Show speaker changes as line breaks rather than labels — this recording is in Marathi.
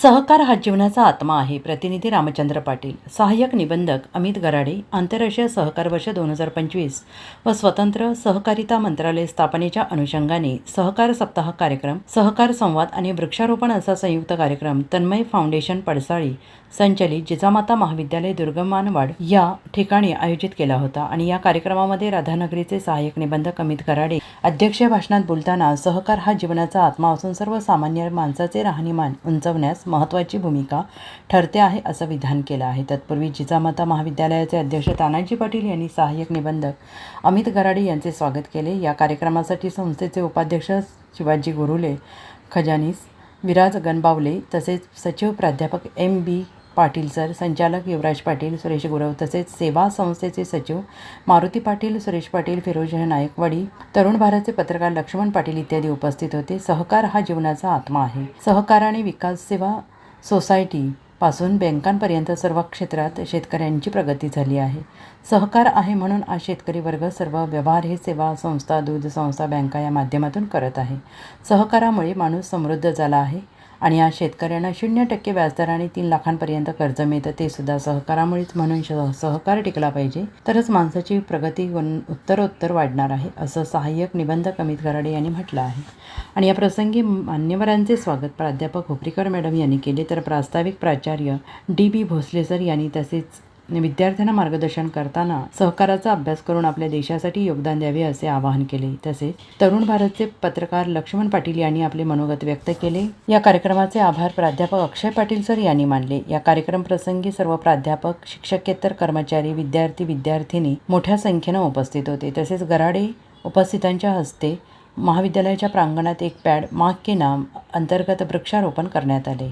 सहकार हा जीवनाचा आत्मा आहे प्रतिनिधी रामचंद्र पाटील सहाय्यक निबंधक अमित गराडे आंतरराष्ट्रीय सहकार वर्ष दोन हजार पंचवीस व स्वतंत्र सहकारिता मंत्रालय स्थापनेच्या अनुषंगाने सहकार सप्ताह कार्यक्रम सहकार संवाद आणि वृक्षारोपण असा संयुक्त कार्यक्रम तन्मय फाउंडेशन पडसाळी संचलित जिजामाता महाविद्यालय दुर्गमानवाड या ठिकाणी आयोजित केला होता आणि या कार्यक्रमामध्ये राधानगरीचे सहाय्यक निबंधक अमित गराडे अध्यक्षीय भाषणात बोलताना सहकार हा जीवनाचा आत्मा असून सर्वसामान्य माणसाचे राहणीमान उंचवण्यास महत्त्वाची भूमिका ठरते आहे असं विधान केलं आहे. तत्पूर्वी जिजामाता महाविद्यालयाचे अध्यक्ष तानाजी पाटील यांनी सहाय्यक निबंधक अमित गराडे यांचे स्वागत केले. या कार्यक्रमासाठी संस्थेचे उपाध्यक्ष शिवाजी गुरुले खजानीस विराज गणबावले तसेच सचिव प्राध्यापक एम बी पाटील सर संचालक युवराज पाटील सुरेश गुरव तसेच सेवा संस्थेचे सचिव मारुती पाटील सुरेश पाटील फिरोज नायकवाडी तरुण भारतचे पत्रकार लक्ष्मण पाटील इत्यादी उपस्थित होते. सहकार हा जीवनाचा आत्मा आहे. सहकाराने विकास सेवा सोसायटी पासून बँकांपर्यंत सर्व क्षेत्रात शेतकऱ्यांची प्रगती झाली आहे. सहकार आहे म्हणून आज शेतकरी वर्ग सर्व व्यवहार हे सेवा संस्था दूध संस्था बँका या माध्यमातून करत आहे. सहकारामुळे माणूस समृद्ध झाला आहे. आणि आज शेतकऱ्यांना शून्य टक्के व्याजदराने तीन लाखांपर्यंत कर्ज मिळतं ते सुद्धा सहकारामुळेच म्हणून सह सहकार टिकला पाहिजे. तरच माणसाची प्रगती उत्तरोत्तर वाढणार आहे असं सहाय्यक निबंधक अमित गराडे यांनी म्हटलं आहे. आणि या प्रसंगी मान्यवरांचे स्वागत प्राध्यापक हुपरीकर मॅडम यांनी केले तर प्रास्ताविक प्राचार्य डी बी भोसले सर यांनी तसेच विद्यार्थ्यांना मार्गदर्शन करताना सहकाराचा अभ्यास करून आपल्या देशासाठी योगदान द्यावे असे आवाहन केले. तसेच तरुण भारतचे पत्रकार लक्ष्मण पाटील यांनी आपले मनोगत व्यक्त केले. या कार्यक्रमाचे आभार प्राध्यापक अक्षय पाटील सर यांनी मानले. या कार्यक्रम प्रसंगी सर्व प्राध्यापक शिक्षकेतर कर्मचारी विद्यार्थी विद्यार्थिनी मोठ्या संख्येनं उपस्थित होते. तसेच गराडे उपस्थितांच्या हस्ते महाविद्यालयाच्या प्रांगणात एक पॅड माग के नाम अंतर्गत वृक्षारोपण करण्यात आले.